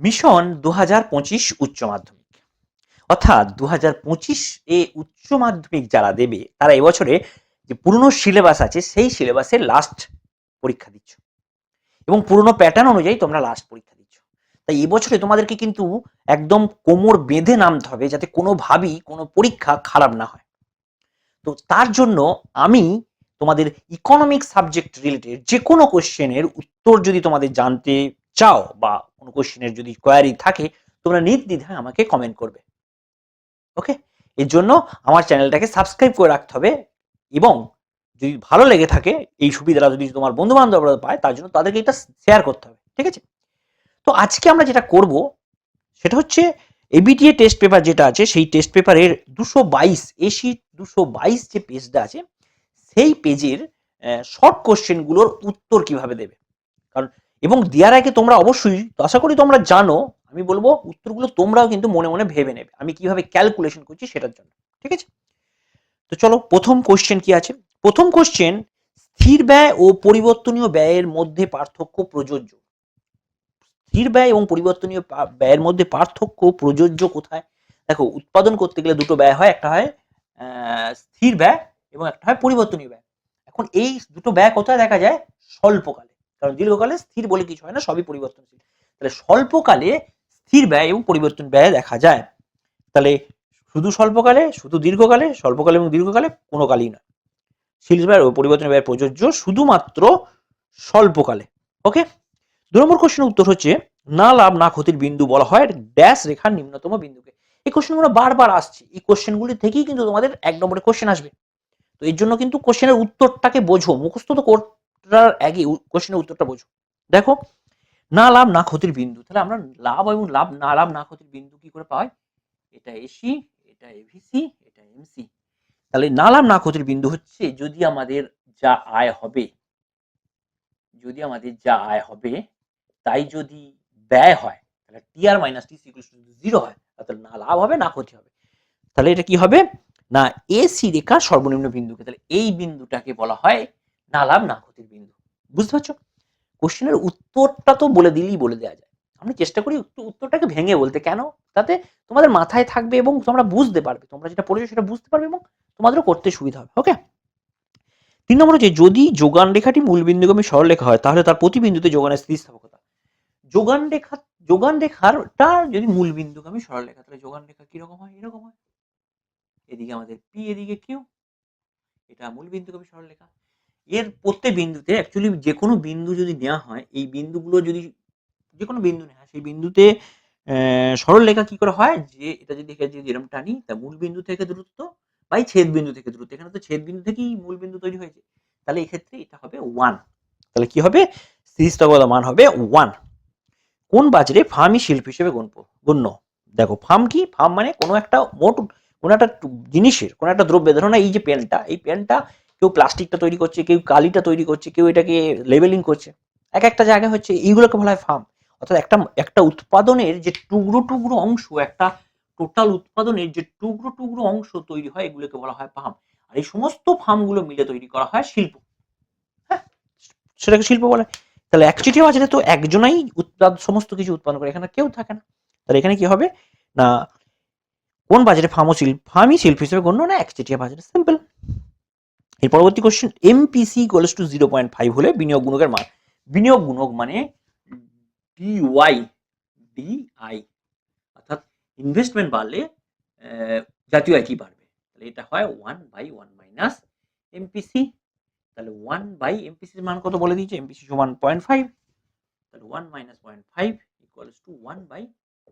Mission দু হাজার পঁচিশ উচ্চ মাধ্যমিক। অর্থাৎ দু হাজার পঁচিশ এ উচ্চ মাধ্যমিক যারা দেবে, তারা এবছরে যে পুরনো সিলেবাস আছে, সেই সিলেবাসের লাস্ট পরীক্ষা দিচ্ছ। এবং পুরনো প্যাটার্ন অনুযায়ী তোমরা লাস্ট পরীক্ষা দিচ্ছ। তাই এবছরে তোমাদেরকে কিন্তু একদম কোমর বেঁধে নামতে হবে, যাতে কোনোভাবেই কোনো পরীক্ষা খারাপ না হয়। তো তার জন্য আমি তোমাদের ইকোনমিক সাবজেক্ট রিলেটেড যে কোনো কোশ্চেনের উত্তর যদি তোমাদের জানতে চাও বা কোনো কোশ্চেনের যদি কোয়ারি থাকে, তোমরা নির্দ্বিধায় আমাকে কমেন্ট করবে। ওকে এর জন্য আমার চ্যানেলটাকে সাবস্ক্রাইব করে রাখতে হবে এবং যদি ভালো লেগে থাকে, এই সুবিধাটা যদি তোমার বন্ধু বান্ধবরা পায়, তার জন্য তাদেরকে এটা শেয়ার করতে হবে। ঠিক আছে? তো আজকে আমরা যেটা করব, সেটা হচ্ছে এবিটিএ টেস্ট পেপার যেটা আছে, সেই টেস্ট পেপারের দুশো বাইশ এসি দুশো বাইশ যে পেজটা আছে, সেই পেজের শর্ট কোশ্চেনগুলোর উত্তর কীভাবে দেবে? কারণ এবং দেওয়ার আগে তোমরা অবশ্যই আশা করি তোমরা জানো, আমি বলব উত্তরগুলো তোমরাও কিন্তু মনে মনে ভেবে নেবে। আমি কীভাবে ক্যালকুলেশন করছি সেটার জন্য, ঠিক আছে? তো চলো, প্রথম কোশ্চেন কি আছে? প্রথম কোশ্চেন স্থির ব্যয় ও পরিবর্তনীয় ব্যয়ের মধ্যে পার্থক্য প্রযোজ্য। স্থির ব্যয় এবং পরিবর্তনীয় ব্যয়ের মধ্যে পার্থক্য প্রযোজ্য কোথায়? দেখো, উৎপাদন করতে গেলে দুটো ব্যয় হয়, একটা হয় স্থির ব্যয় এবং একটা হয় পরিবর্তনীয় ব্যয়। এখন এই দুটো ব্যয় কোথায় দেখা যায়? স্বল্পকালে। কারণ দীর্ঘকালে স্থির বলে কিছু হয় না, সবই পরিবর্তনশীল। তাহলে স্বল্পকালে স্থির ব্যয় এবং পরিবর্তন ব্যয় দেখা যায়। তাহলে শুধু স্বল্পকালে, শুধু দীর্ঘকালে, স্বল্পকালে এবং দীর্ঘকালে কোনো কালই নয়। শিল্প ব্যয় ও পরিবর্তন ব্যয় প্রযোজ্য শুধুমাত্র স্বল্পকালে। ওকে দু নম্বর কোশ্চেনের উত্তর হচ্ছে, না লাভ, না ক্ষতির বিন্দু বলা হয় ড্যাশ রেখার নিম্নতম বিন্দুকে। এই কোশ্চেনগুলো বারবার আসছে। এই কোশ্চেনগুলি থেকেই কিন্তু তোমাদের এক নম্বরে কোশ্চেন আসবে। তো এর জন্য কিন্তু কোশ্চেনের উত্তরটাকে বোঝো, মুখস্থ তো করার আগে কোশ্চেনের উত্তরটা বোঝো। দেখো, না লাভ, না ক্ষতির বিন্দু। তাহলে আমরা লাভ এবং লাভ, না লাভ, না ক্ষতির বিন্দু কি করে পাই? এটা এসি এটা এভিসি এটা এমসি তাহলে না লাভ, না ক্ষতির বিন্দু হচ্ছে যদি আমাদের যা আয় হবে, যদি আমাদের যা আয় হবে, তাই যদি ব্যয় হয়, তাহলে টি আর মাইনাস টি জিরো হয়। তাহলে না লাভ হবে, না ক্ষতি হবে। তাহলে এটা কি হবে? না এসি রেখা সর্বনিম্ন বিন্দুকে। তাহলে এই বিন্দুটাকে বলা হয় না লাভ, না ক্ষতির বিন্দু। বুঝতে পারছ? কোশ্চেনের উত্তরটা তো বলে দিলেই বলে দেওয়া যায়। আমরা চেষ্টা করি উত্তর- উত্তরটাকে ভেঙে বলতে। কেন? তাতে তোমাদের মাথায় থাকবে এবং তোমরা বুঝতে পারবে। তোমরা যেটা পড়েছো সেটা বুঝতে পারবে এবং তোমাদেরও করতে সুবিধা হবে ওকে তিন নম্বর হচ্ছে, যদি যোগান রেখাটি মূল বিন্দুগামী সরলরেখা হয়, তাহলে তার প্রতি বিন্দুতে যোগানের স্থিতিস্থাপকতা। যোগান রেখা যোগান রেখারটা যদি মূল বিন্দুগামী সরলরেখা, তাহলে যোগান রেখা কীরকম হয়? এরকম হয়। এদিকে আমাদের পি এদিকে কিউ এটা মূল বিন্দুগামী সরলরেখা। এর প্রত্যেক বিন্দুতে অ্যাকচুয়ালি যে কোনো বিন্দু যদি নেওয়া হয় এই বিন্দুগুলো যদি যে কোনো বিন্দু নেওয়া হয় সেই বিন্দুতে আহ, সরলরেখা কি করে হয়? যে এটা যদি যদি এরকম টানি তা মূল বিন্দু থেকে দূরত্ব বাই ছেদ বিন্দু থেকে দূরত্ব। এখানে তো ছেদ বিন্দু থেকেই মূল বিন্দু তৈরি হয়েছে। তাহলে এক্ষেত্রে এটা হবে ওয়ান তাহলে কি হবে? স্থিতিস্থাপকতা মান হবে ওয়ান কোন বাজারে ফার্মই শিল্প হিসেবে গণ্য গণ্য? দেখো ফার্ম কি? ফার্ম মানে কোনো একটা মোট কোনো একটা জিনিসের কোনো একটা দ্রব্যের। ধরো না এই যে পেনটা এই পেনটা কেউ প্লাস্টিকটা তৈরি করছে, কেউ কালিটা তৈরি করছে, কেউ এটাকে লেবেলিং করছে। এক একটা জায়গায় হচ্ছে এইগুলোকে বলা হয় ফার্ম অর্থাৎ একটা একটা উৎপাদনের যে টুকরো টুকরো অংশ, একটা টোটাল উৎপাদনের যে টুকরো টুকরো অংশ তৈরি হয়, এগুলোকে বলা হয় ফার্ম আর এই সমস্ত ফার্মগুলো মিলে তৈরি করা হয় শিল্প। হ্যাঁ? সেটাকে শিল্প বলে। তাহলে এক একচেটিয়া বাজারে তো একজনাই উৎপাদন সমস্ত কিছু উৎপাদন করে, এখানে কেউ থাকে না। তাহলে এখানে কি হবে? না, কোন বাজারে ফার্ম শিল্প ফার্মই শিল্প হিসেবে গণ্য না একচেটিয়া বাজারে সিম্পল এর পরবর্তী question MPC equals to zero point five হলে বিনিয়োগ গুণকের মান, বিনিয়োগ গুণক মানে ডিওয়াই ডিআই অর্থাৎ ইনভেস্টমেন্ট বাড়লে জাতীয় আয় কি বাড়বে। তাহলে এটা হয় one by one minus MPC তাহলে ওয়ান বাই এমপিসির মান কত বলে দিয়েছে? এমপিসি সমান পয়েন্ট ফাইভ তাহলে one minus point five equals to one by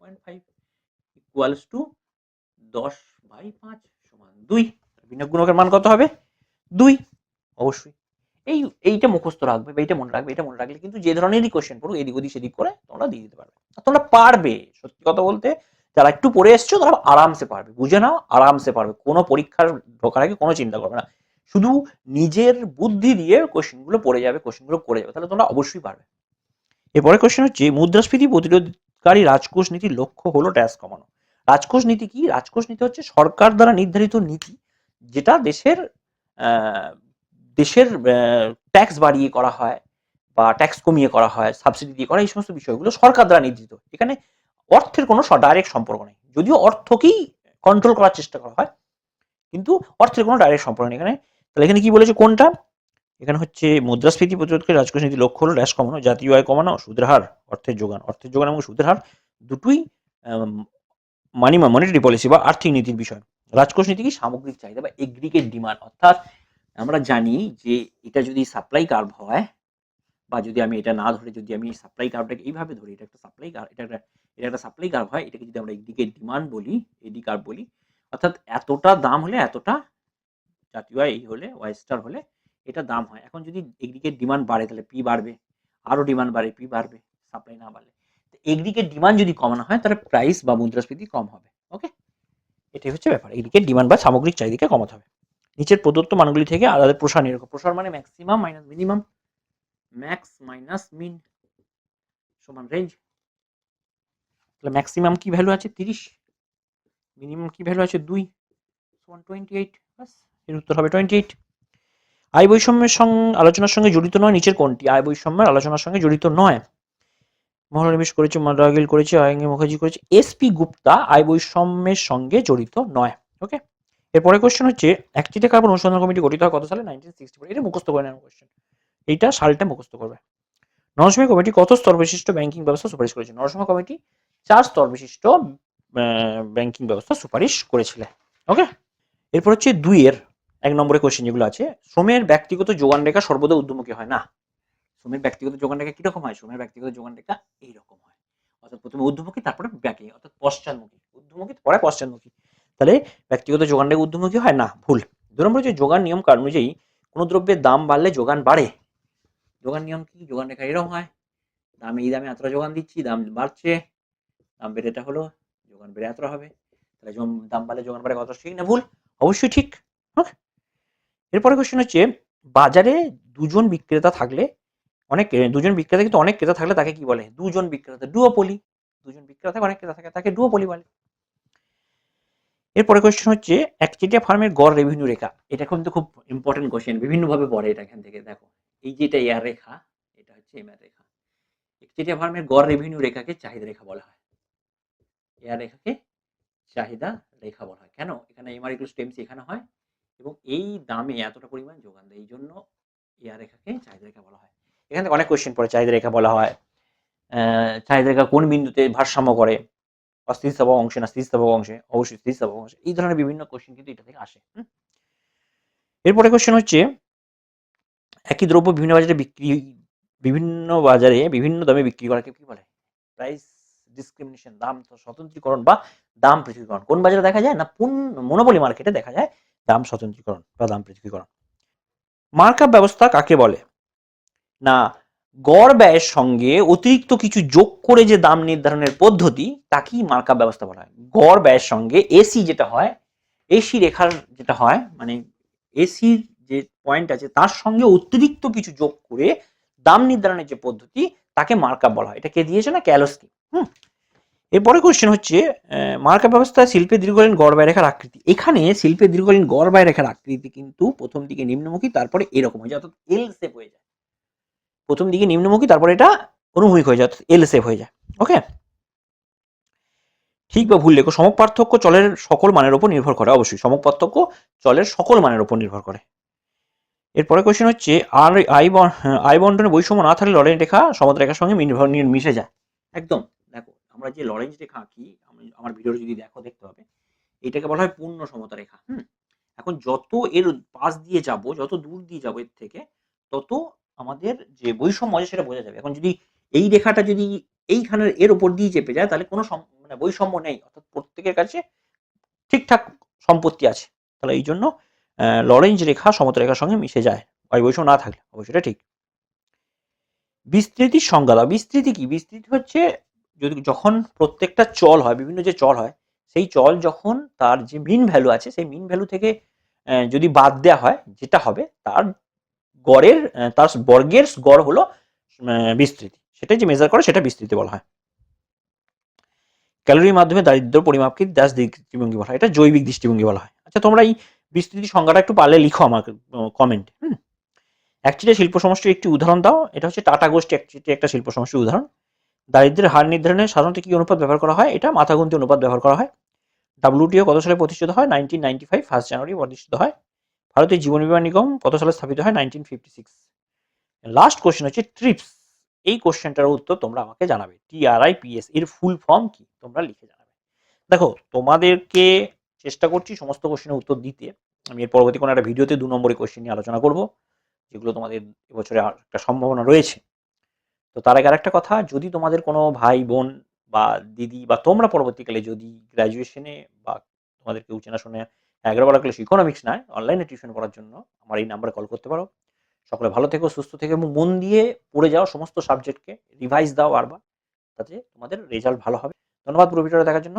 point five equals to দশ বাই পাঁচ সমান দুই বিনিয়োগ গুণকের মান কত হবে? দুই, অবশ্যই। এই, এইটা মুখস্থ রাখবে বা এইটা মনে রাখবে এটা মনে রাখলে কিন্তু যে ধরনেরই কোশ্চেন পড়ুক, এদিক ওদিক সেদিক করে তোমরা দিয়ে দিতে পারবে। তোমরা পারবে, সত্যি কথা বলতে, যারা একটু পড়ে এসছো, তারা আরামসে পারবে। বুঝে নাও, আরামসে পারবে। কোনো পরীক্ষার ঢোকার আগে কোনো চিন্তা করবে না। শুধু নিজের বুদ্ধি দিয়ে কোশ্চেনগুলো পড়ে যাবে কোশ্চেনগুলো করে যাবে, তাহলে তোমরা অবশ্যই পারবে। এরপরে কোশ্চেন হচ্ছে, মুদ্রাস্ফীতি প্রতিরোধকারী রাজকোষ নীতির লক্ষ্য হলো ট্যাক্স কমানো। রাজকোষ নীতি কি? রাজকোষ নীতি হচ্ছে সরকার দ্বারা নির্ধারিত নীতি, যেটা দেশের দেশের ট্যাক্স বাড়িয়ে করা হয় বা ট্যাক্স কমিয়ে করা হয় সাবসিডি দিয়ে করা এই সমস্ত বিষয়গুলো সরকার দ্বারা নির্ধারিত। এখানে অর্থের কোনো ডাইরেক্ট সম্পর্ক নেই। যদিও অর্থকেই কন্ট্রোল করার চেষ্টা করা হয়, কিন্তু অর্থের কোনো ডাইরেক্ট সম্পর্ক নেই। এখানে, তাহলে এখানে কি বলেছে কোনটা? এখানে হচ্ছে মুদ্রাস্ফীতি প্রতিরোধকে রাজকোষ নীতি লক্ষ্য হলো ড্যাশ কমানো, জাতীয় আয় কমানো, সুদের হার, অর্থের যোগান। অর্থের যোগান এবং সুদের হার দুটোই মানি মনিটারি পলিসি বা আর্থিক নীতির বিষয়। রাজকোষ নীতি কি সামগ্রিক চাহিদা বা এগ্রিগেট ডিমান্ড। অর্থাৎ আমরা জানি যে এটা যদি সাপ্লাই কার্ভ হয় বা যদি আমি এটা না ধরে যদি আমি সাপ্লাই কার্ভটাকে এইভাবে ধরি, এটা একটা সাপ্লাই কার্ভ, এটা একটা এটা একটা সাপ্লাই কার্ভ হয়, এটাকে যদি আমরা এগ্রিগেট ডিমান্ড বলি, এডি কার্ভ বলি, অর্থাৎ এতটা দাম হলে এতটা জাতীয় এই হলে, ওয়াই স্টার হলে এটা দাম হয়। এখন যদি এগ্রিগেট ডিমান্ড বাড়ে, তাহলে পি বাড়বে, আরও ডিমান্ড বাড়ে, পি বাড়বে, সাপ্লাই না বাড়লে। এগ্রিগেট ডিমান্ড যদি কমানো হয়, তাহলে প্রাইস বা মুদ্রাস্ফীতি কম হবে, ওকে? এটাই হচ্ছে ব্যাপার। এগ্রিগেট ডিমান্ড বা সামগ্রিক চাহিদাকে কমাতে হবে। নিচের প্রদত্ত মানগুলি থেকে আলাদা প্রসার নিরূপণ প্রসার মানে maximum minus minimum max minus min সমান রেঞ্জ তাহলে ম্যাক্সিমাম কি ভ্যালু আছে? তিরিশ। মিনিমাম কি ভ্যালু আছে? দুই। সমান টোয়েন্টি এইট বাসের উত্তর হবে টোয়েন্টি এইট আয় বৈষম্যের সঙ্গে, আলোচনার সঙ্গে জড়িত নয় নিচের কোনটি? আয় বৈষম্যের আলোচনার সঙ্গে জড়িত নয়। মহলানিবেশ করেছে মাদ্রাগিল করেছে আয়ঙ্গে মুখার্জি করেছে এসপি গুপ্তা আয় বৈষম্যের সঙ্গে জড়িত নয় ওকে এরপরে কোশ্চেন হচ্ছে একটিতে কার্বন অনুসন্ধান কমিটি গঠিত হয় কত সালে? নাইনটিন সিক্সটি ফোর এটা মুখস্থ করে নেওয়ার কোশ্চেন এইটা সালটা মুখস্থ করবে। নরসিংহ কমিটি কত স্তর বিশিষ্ট ব্যাংকিং ব্যবস্থা সুপারিশ করেছে? নরসিংহ কমিটি চার স্তর বিশিষ্ট ব্যাংকিং ব্যবস্থা সুপারিশ করেছিলেন ওকে এরপর হচ্ছে দুইয়ের, এক নম্বরে কোয়েশ্চেন যেগুলো আছে, শ্রমের ব্যক্তিগত যোগান রেখা সর্বদা ঊর্ধ্বমুখী হয় না। শ্রমের ব্যক্তিগত যোগান রেখা কীরকম হয়? শ্রমের ব্যক্তিগত যোগান রেখা এইরকম হয়। অর্থাৎ প্রথমে ঊর্ধ্বমুখী, তারপরে ব্যাকে, অর্থাৎ পশ্চাৎমুখী ঊর্ধ্বমুখী পরে পশ্চাৎমুখী তাহলে ব্যক্তিগত যোগান রেখা ঊর্ধ্বমুখী হয়? না, ভুল। দু নম্বর হচ্ছে যোগান নিয়ম কার অনুযায়ী কোনো দ্রব্যের দাম বাড়লে যোগান বাড়ে। যোগান নিয়ম কি? যোগান রেখা এরকম হয়। দাম এই দামে এতটা যোগান দিচ্ছি, দাম বাড়ছে। দাম বেড়ে এটা হলো, যোগান বেড়ে এতটা হবে। তাহলে দাম বাড়লে যোগান বাড়ে কত ঠিক না? ভুল। অবশ্যই ঠিক। হ্যাঁ এরপরে কোশ্চেন হচ্ছে, বাজারে দুজন বিক্রেতা থাকলে অনেক দুজন বিক্রেতা কিন্তু অনেক ক্রেতা থাকলে তাকে কি বলে? দুজন বিক্রেতা ডুওপলি দুজন বিক্রেতা থাকে, অনেক ক্রেতা থাকে, তাকে ডুওপলি বলে। এরপরে কোশ্চেন হচ্ছে, একচেটিয়া ফার্মের গড় রেভিনিউ রেখা। এটা কিন্তু খুব ইম্পর্টেন্ট কোশ্চেন বিভিন্নভাবে পড়ে এটা এখান থেকে, দেখো। এই যে এটা এয়ার রেখা, এটা হচ্ছে এম রেখা। একচেটিয়া ফার্মের গড় রেভিনিউ রেখাকে চাহিদা রেখা বলা হয়। এয়ার রেখাকে চাহিদা রেখা বলা হয়। কেন? এখানে এমআর ইকুয়াল টেমসি এখানে হয়। এবং এই দামে এতটা পরিমাণ যোগান দেয়, এই জন্য এয়ার রেখাকে চাহিদা রেখা বলা হয়। এখান অনেক কোয়েশ্চেন পড়ে, চাহিদা রেখা বলা হয়। চাহিদা রেখা কোন বিন্দুতে ভারসাম্য করে? অস্থিতিস্থাপক অংশে না স্থিতিস্থাপক অংশে? অবশ্যই স্থিতিস্থাপক অংশে। এই ধরনের বিভিন্ন কোশ্চেন কিন্তু এটা থেকে আসে এরপরে কোশ্চেন হচ্ছে, একই দ্রব্য বিভিন্ন বাজারে বিক্রি, বিভিন্ন বাজারে বিভিন্ন দামে বিক্রি করাকে কি বলে? প্রাইস ডিসক্রিমিনেশন দাম স্বতন্ত্রীকরণ বা দাম পৃথকীকরণ। কোন বাজারে দেখা যায়? না, পূর্ণ মনোপলি মার্কেটে দেখা যায় দাম স্বতন্ত্রীকরণ বা দাম পৃথকীকরণ। মার্কআপ ব্যবস্থা কাকে বলে? না, গড় ব্যয়ের সঙ্গে অতিরিক্ত কিছু যোগ করে যে দাম নির্ধারণের পদ্ধতি, তাকেই মার্কআপ ব্যবস্থা বলা হয়। গড় ব্যয়ের সঙ্গে এসি যেটা হয় এসি রেখার যেটা হয় মানে এসির যে পয়েন্ট আছে, তার সঙ্গে অতিরিক্ত কিছু যোগ করে দাম নির্ধারণের যে পদ্ধতি, তাকে মার্কআপ বলা হয়। এটা কে দিয়েছে না? ক্যালোস্কি হুম। এরপরে কোশ্চেন হচ্ছে মার্কআপ ব্যবস্থায় শিল্পে দীর্ঘকালীন গড় ব্যয় রেখার আকৃতি। এখানে শিল্পে দীর্ঘকালীন গড় ব্যয় রেখার আকৃতি কিন্তু প্রথম দিকে নিম্নমুখী, তারপরে এরকম হয়ে যায় অর্থাৎ এল শেপ হয়ে যায়। প্রথম দিকে নিম্নমুখী, তারপর এটা অনুভূমিক হয়ে যায় এল শেপ হয়ে যায় ওকে ঠিক বা ভুল লেখো, সমক পার্থক্য চলের সকল মানের উপর নির্ভর করে, অবশ্যই সমক পার্থক্য চলের সকল মানের উপর নির্ভর করে। এরপরে কোয়েশ্চেন হচ্ছে, আর আই আই বন্টনে বৈষম্য না থাকলে লড়াই রেখা সমত রেখার সঙ্গে মিশে যায়। একদম, দেখো, আমরা যে লরেঞ্জ রেখা আঁকি, আমি, আমার ভিডিও যদি দেখো, দেখতে হবে, এটাকে বলা হয় পূর্ণ সমতা রেখা, হুম? এখন যত এর পাশ দিয়ে যাব, যত দূর দিয়ে যাব এর থেকে, তত আমাদের যে বৈষম্য আছে সেটা বোঝা যাবে। এখন যদি এই রেখাটা যদি এইখানের এর উপর দিয়ে চেপে যায়, তাহলে কোনো মানে বৈষম্য নেই। অর্থাৎ প্রত্যেকের কাছে ঠিকঠাক সম্পত্তি আছে। তাহলে এই জন্য লরেঞ্জ রেখা সমতা রেখার সঙ্গে মিশে যায়। বৈষম্য না থাকলে অবশ্যই এটা ঠিক। বিস্তৃতির সংজ্ঞা দাও। বিস্তৃতি কি? বিস্তৃতি হচ্ছে যদি যখন প্রত্যেকটা চল হয়, বিভিন্ন যে চল হয়, সেই চল যখন তার যে মিন ভ্যালু আছে, সেই মিন ভ্যালু থেকে যদি বাদ দেওয়া হয়, যেটা হবে, তার গড়ের তার বর্গের গড় হলো বিস্তৃতি। সেটাই যে মেজার করে, সেটা বিস্তৃতি বলা হয়। ক্যালোরির মাধ্যমে দারিদ্র পরিমাপকে দাস দৃষ্টিভঙ্গি বলা হয়। এটা জৈবিক দৃষ্টিভঙ্গি বলা হয়। আচ্ছা তোমরা এই বিস্তৃতি সংজ্ঞাটা একটু পারলে লিখো আমার কমেন্ট হুম? একচেটিয়া শিল্প সমষ্টির একটি উদাহরণ দাও। এটা হচ্ছে টাটা গোষ্ঠী একচেটিয়া একটা শিল্প সমষ্টির উদাহরণ। দারিদ্র্যের হার নির্ধারণে সাধারণত কি অনুপাত ব্যবহার করা হয়? এটা মাথাগুন্তি অনুপাত ব্যবহার করা হয়। ডাব্লিউটিও কত সালে প্রতিষ্ঠিত হয়? Nineteen ninety five first January প্রতিষ্ঠিত হয়। ভারতীয় জীবন বীমা নিগম কত সালে স্থাপিত হয়? Nineteen fifty six last question হচ্ছে ট্রিপস এই কোশ্চেনটার উত্তর তোমরা আমাকে জানাবে। টিআরআই পিএস এর ফুল ফর্ম কি? তোমরা লিখে জানাবে। দেখো, তোমাদেরকে চেষ্টা করছি সমস্ত কোশ্চেনের উত্তর দিতে। আমি এর পরবর্তী কোনো একটা ভিডিওতে দু নম্বরের কোশ্চেন নিয়ে আলোচনা করব, যেগুলো তোমাদের এবছরে একটা সম্ভাবনা রয়েছে। তো তার আগে আরেকটা কথা, যদি তোমাদের কোনো ভাই, বোন বা দিদি বা তোমরা পরবর্তীকালে যদি গ্র্যাজুয়েশনে বা তোমাদের কেউ চেনাশোনা এগারো বারো ক্লাস ইকোনমিক্স নয় অনলাইনে টিউশন করার জন্য আমার এই নাম্বারে কল করতে পারো। সকলে ভালো থেকো, সুস্থ থেকে এবং মন দিয়ে পড়ে যাও সমস্ত সাবজেক্টকে রিভাইজ দাও বারবার, তাতে তোমাদের রেজাল্ট ভালো হবে। ধন্যবাদ পুরো ভিডিওটা দেখার জন্য।